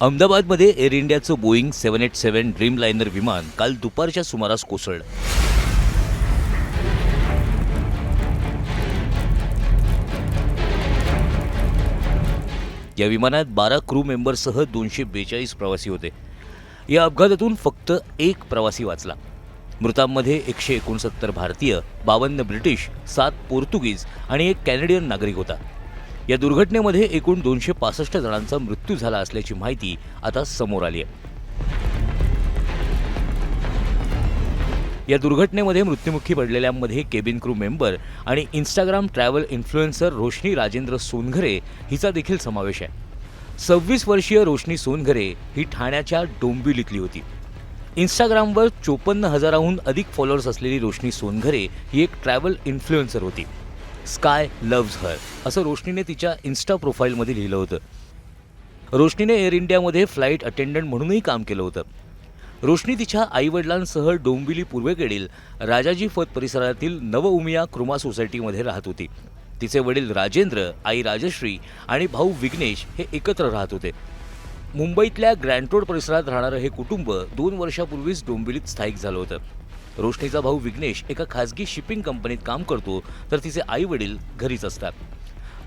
अहमदाबादमध्ये एअर इंडियाचं Boeing seven eight seven Dreamliner विमान काल दुपारच्या सुमारास कोसळलं. या विमानात बारा क्रू मेंबरसह दोनशे बेचाळीस प्रवासी होते. या अपघातातून फक्त एक प्रवासी वाचला. मृतांमध्ये एकशे एकोणसत्तर भारतीय बावन्न ब्रिटिश सात पोर्तुगीज आणि एक कॅनेडियन नागरिक होता. या दुर्घटनेमध्ये एकूण दोनशे पासष्ट जणांचा मृत्यू झाला असल्याची माहिती आता समोर आली आहे. या दुर्घटनेमध्ये मृत्युमुखी पडलेल्यांमध्ये केबिन क्रू मेंबर आणि Instagram travel influencer Roshni Rajendra Songhare हिचा देखील समावेश आहे. सव्वीस वर्षीय रोशनी सोनघरे ही ठाण्याच्या डोंबिवलीतली होती. इंस्टाग्रामवर चोपन्न हजाराहून अधिक फॉलोअर्स असलेली रोशनी सोनघरे ही एक ट्रॅव्हल इन्फ्लुएन्सर होती. स्काय लव्ज हर असं रोशनीने तिच्या इन्स्टा प्रोफाईलमध्ये लिहिलं होतं. रोशनीने एअर इंडियामध्ये फ्लाईट अटेंडंट म्हणूनही काम केलं होतं. रोशनी तिच्या आईवडिलांसह डोंबिवली पूर्वेकडील राजाजी फत परिसरातील नवउमिया क्रुमा सोसायटीमध्ये राहत होती. तिचे वडील राजेंद्र आई राजश्री आणि भाऊ विघ्नेश हे एकत्र राहत होते. मुंबईतल्या ग्रँड रोड परिसरात राहणारं हे कुटुंब दोन वर्षापूर्वीच डोंबिवलीत स्थायिक झालं होतं. रोशनीचा भाऊ विघ्नेश एका खाजगी शिपिंग कंपनीत काम करतो तर तिचे आई वडील घरीच असतात.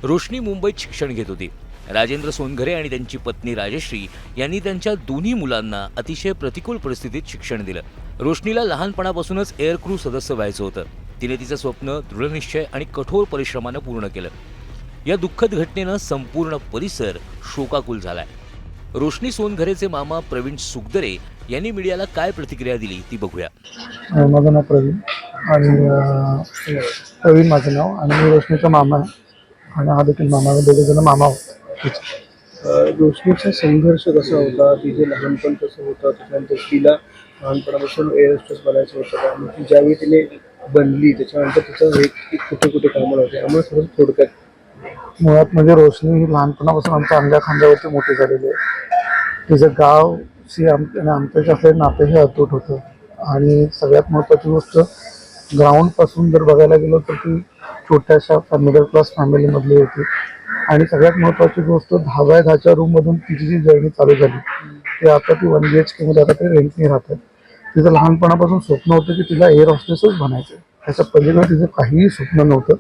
रोशनी मुंबईत शिक्षण घेत होती. राजेंद्र सोनघरे आणि त्यांची पत्नी राजश्री यांनी त्यांच्या दोन्ही मुलांना अतिशय प्रतिकूल परिस्थितीत शिक्षण दिलं. रोशनीला लहानपणापासूनच एअर क्रू सदस्य व्हायचं होतं. तिने तिचं स्वप्न दृढनिश्चय आणि कठोर परिश्रमानं पूर्ण केलं. या दुःखद घटनेनं संपूर्ण परिसर शोकाकुल झालाय. रोशनी सोनघरेचे मामा प्रवीण सुगदरे यांनी मीडियाला काय प्रतिक्रिया दिली ती बघूया. माझं नाव प्रवीण आणि प्रवीण माझं नाव आणि मी रोशनीचा मामा आहे. आणि हा देखील मामा दोघे जण मामा आहोत. अ, रोशनीचा संघर्ष कसा होता? तिचे लहानपण कसं होतं? त्याच्यानंतर तिला लहानपणापासून एअर होस्टेस बनायचं होतं. का मग ती ज्यावेळी तिने बनली त्याच्यानंतर तिचं हे ती कुठे कुठे कामाला होते? आम्हाला थोडं थोडक्यात मुळात म्हणजे रोशनी ही लहानपणापासून आमच्या अंड्या खांद्यावरती मोठी झालेली आहे. तिचं गावशी आम आणि आमच्याशी असलेलं नातं हे अतूट होतं. आणि सगळ्यात महत्त्वाची गोष्ट ग्राउंडपासून जर बघायला गेलो तर ती छोट्याशा मिडल क्लास फॅमिलीमधली होती. आणि सगळ्यात महत्त्वाची गोष्ट दहाव्या दहाच्या रूममधून तिची जी जर्नी चालू झाली ती आता ती वन बी एच केमध्ये आता ते रेंटने राहतात तिचं लहानपणापासून स्वप्न होतं की तिला एअर हॉस्टेसच बनायचं त्याच्या पलीकडे तिचं काहीही स्वप्न नव्हतं.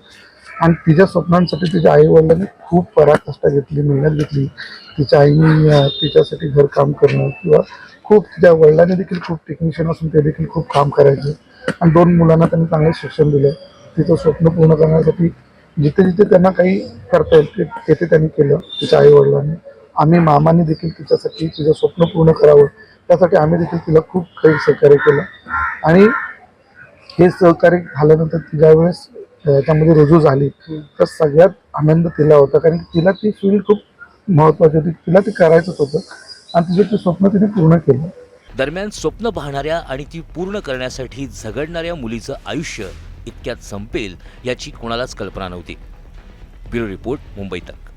आणि तिच्या स्वप्नांसाठी तिच्या आई वडिलांनी खूप पराकष्ट घेतली मेहनत घेतली. तिच्या आईने तिच्यासाठी तिच्यासाठी घरकाम करणं किंवा खूप तिच्या वडिलांनी देखील खूप टेक्निशियन असून ते देखील खूप काम करायचे. आणि दोन मुलांना त्यांनी चांगले शिक्षण दिलं. तिचं स्वप्न पूर्ण करण्यासाठी जिथे जिथे त्यांना काही करता येईल ते तेथे त्यांनी केलं तिच्या आई वडिलांनी आम्ही मामांनी देखील तिच्यासाठी तिचं स्वप्न पूर्ण करावं. त्यासाठी आम्ही देखील तिला खूप काही सहकार्य केलं. आणि हे सहकार्य झाल्यानंतर तिच्या वेळेस त्यामध्ये रुजू झाली. तर सगळ्यात आनंद तिला होता. कारण तिला ती फील्ड खूप महत्वाची होती. तिला ते करायचंच होतं. आणि तिचं ते स्वप्न तिने पूर्ण केलं. दरम्यान स्वप्न पाहणाऱ्या आणि ती पूर्ण करण्यासाठी झगडणाऱ्या मुलीचं आयुष्य इतक्यात संपेल याची कोणालाच कल्पना नव्हती. ब्युरो रिपोर्ट मुंबई तक.